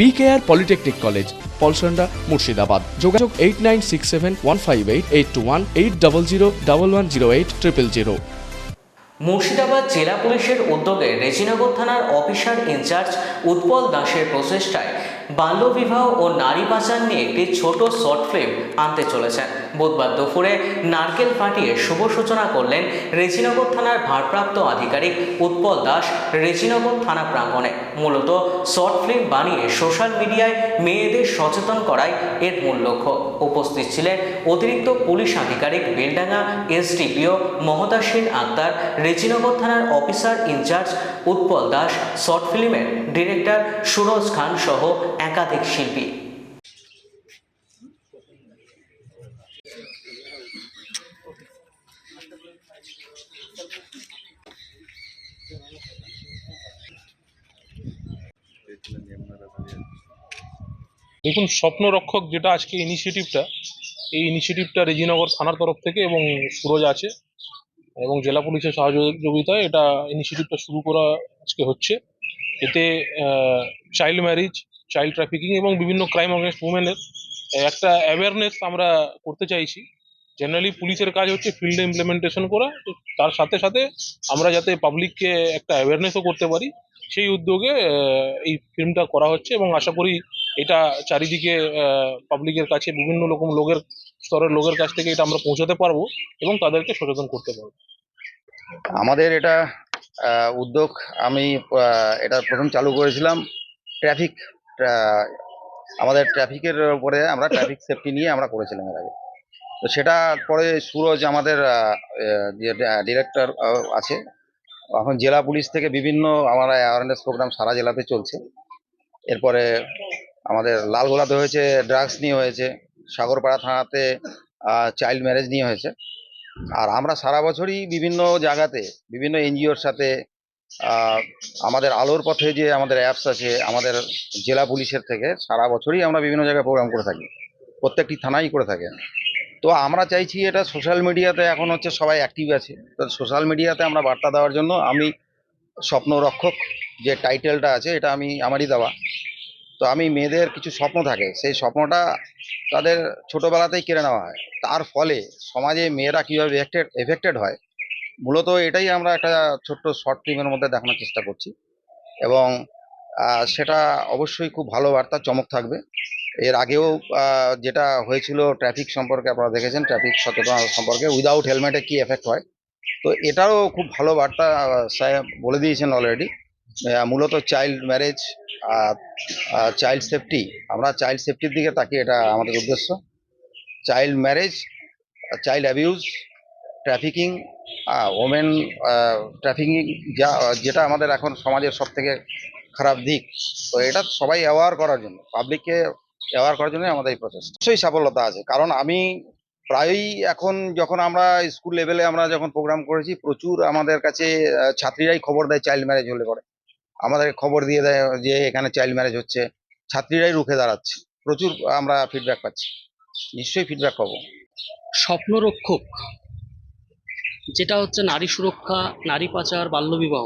BKR polytechnic college Palsanda Murshidabad যোগাযোগ eight nine six seven one five eight eight two one eight double zero double one zero eight triple zero Murshidabad জেলা পুলিশের উদ্যোগে রেজিনগর থানার officer in charge Utpal দাসের প্রচেষ্টায় বাল্যবিবাহ ও নারী পাচার নিয়ে একটি ছোট শর্ট ফিল্ম আনতে চলেছেন। বুধবার দুপুরে নারকেল ফাটিয়ে শুভ সূচনা করলেন রেজিনগর থানার ভারপ্রাপ্ত আধিকারিক উৎপল দাস রেজিনগর থানা প্রাঙ্গণে। মূলত শর্ট ফিল্ম বানিয়ে সোশ্যাল মিডিয়ায় মেয়েদের সচেতন করাই এর মূল লক্ষ্য। উপস্থিত ছিলেন অতিরিক্ত পুলিশ আধিকারিক বেলডাঙ্গা এসডিপিও মহতাসিন আক্তার, রেজিনগর থানার officer in charge Utpal Das, short ফিল্মের ডিরেক্টর সুরজ খান সহ একাধিক শিল্পী। দেখুন স্বপ্ন রক্ষক যেটা আজকে ইনিশিয়েটিভটা এই ইনিশিয়েটিভটা রেজিনগর থানার তরফ থেকে এবং সুরজ আছে এবং জেলা পুলিশের সহযোগিতায় এটা ইনিশিয়েটিভটা শুরু করা আজকে হচ্ছে। এতে চাইল্ড ম্যারেজ চাইল্ড ট্রাফিকিং এবং বিভিন্ন ক্রাইম অগেনস্ট উমেনের একটা অ্যাওয়ারনেস আমরা করতে চাইছি। জেনারেলি পুলিশের কাজ হচ্ছে ফিল্ডে ইমপ্লিমেন্টেশন করা, তো তার সাথে সাথে আমরা যাতে পাবলিককে একটা অ্যাওয়ারনেসও করতে পারি, সেই উদ্যোগে এই ফিল্মটা করা হচ্ছে এবং আশা করি এটা চারিদিকে পাবলিকের কাছে, বিভিন্ন রকম লোকের, স্তরের লোকের কাছ থেকে এটা আমরা পৌঁছাতে পারব এবং তাদেরকে সচেতন করতে পারব। আমাদের এটা উদ্যোগ আমি এটা প্রথম চালু করেছিলাম ট্রাফিক আমাদের ট্রাফিকের উপরে আমরা ট্রাফিক সেফটি নিয়ে আমরা করেছিলাম এর আগে। তো সেটা পরে সুরজ আমাদের যে ডিরেক্টর আছে। এখন জেলা পুলিশ থেকে বিভিন্ন আমার অ্যাওয়ারনেস প্রোগ্রাম সারা জেলাতে চলছে। এরপরে আমাদের লালগোলাতে হয়েছে ড্রাগস নিয়ে হয়েছে, সাগরপাড়া থানাতে চাইল্ড ম্যারেজ নিয়ে হয়েছে। আর আমরা সারা বছরই বিভিন্ন জায়গাতে, বিভিন্ন এনজিওর সাথে আমাদের আলোর পথে যে আমাদের অ্যাপস আছে, আমাদের জেলা পুলিশের থেকে সারা বছরই আমরা বিভিন্ন জায়গায় প্রোগ্রাম করে থাকি। প্রত্যেকটি থানাই করে থাকে। তো আমরা চাইছি এটা সোশ্যাল মিডিয়াতে এখন হচ্ছে সবাই অ্যাক্টিভ আছে। তো সোশ্যাল মিডিয়াতে আমরা বার্তা দেওয়ার জন্য আমি স্বপ্ন রক্ষক যে টাইটেলটা আছে, এটা আমি আমারই দেওয়া। তো আমি মেয়েদের কিছু স্বপ্ন থাকে, সেই স্বপ্নটা তাদের ছোটোবেলাতেই কেড়ে নেওয়া হয়। তার ফলে সমাজে মেয়েরা কীভাবে এফেক্টেড এফেক্টেড হয় মূলত এটাই আমরা একটা ছোট্ট শর্ট ফিল্মের মধ্যে দেখানোর চেষ্টা করছি। এবং সেটা অবশ্যই খুব ভালো বার্তা, চমক থাকবে। এর আগেও যেটা হয়েছিল ট্রাফিক সম্পর্কে আপনারা দেখেছেন, ট্রাফিক সচেতনতা সম্পর্কে উইদাউট হেলমেটে কি এফেক্ট হয়? তো এটাও খুব ভালো বার্তা সাহেব বলে দিয়েছেন অলরেডি মূলত চাইল্ড ম্যারেজ চাইল্ড সেফটি আমরা চাইল্ড সেফটির দিকে তাকিয়ে এটা আমাদের উদ্দেশ্য। Child marriage child abuse trafficking women trafficking যা, যেটা আমাদের এখন সমাজের সব থেকে খারাপ দিক, তো এটা সবাই অ্যাওয়ার করার জন্য পাবলিককে অ্যাওয়ার করার জন্য আমাদের এই প্রচেষ্টা। নিশ্চয়ই সাফল্যতা আছে, কারণ আমি প্রায়ই এখন যখন আমরা স্কুল লেভেলে আমরা যখন প্রোগ্রাম করেছি, প্রচুর আমাদের কাছে ছাত্রীরাই খবর দেয় চাইল্ড ম্যারেজ হলে পরে। আমাদের খবর দিয়ে দেয় যে এখানে চাইল্ড ম্যারেজ হচ্ছে, ছাত্রীরাই রুখে দাঁড়াচ্ছে, প্রচুর আমরা ফিডব্যাক পাচ্ছি, নিশ্চয়ই ফিডব্যাক পাবো। স্বপ্নরক্ষক যেটা হচ্ছে নারী সুরক্ষা, নারী পাচার বাল্যবিবাহ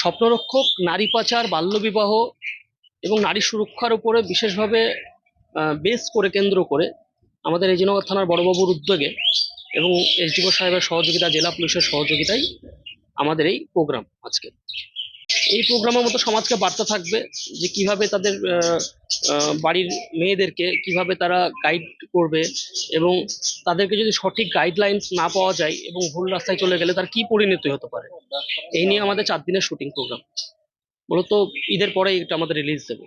স্বপ্নরক্ষক, নারী পাচার বাল্যবিবাহ এবং নারী সুরক্ষার উপরে বিশেষভাবে বেস করে কেন্দ্র করে আমাদের এজিনগর থানার বড়বাবুর উদ্যোগে এবং এসডিও সাহেবের সহযোগিতা, জেলা পুলিশের সহযোগিতায় আমাদের এই প্রোগ্রাম আজকে। এই প্রোগ্রামের মতো সমাজকে বার্তা থাকবে যে কীভাবে তাদের বাড়ির মেয়েদেরকে কীভাবে তারা গাইড করবে এবং তাদেরকে যদি সঠিক গাইডলাইন্স না পাওয়া যায় এবং ভুল রাস্তায় চলে গেলে তার কি পরিণতি হতে পারে? এই নিয়ে আমাদের চার দিনের শুটিং প্রোগ্রাম মূলত ঈদের পরে এটা আমাদের রিলিজ দেবে।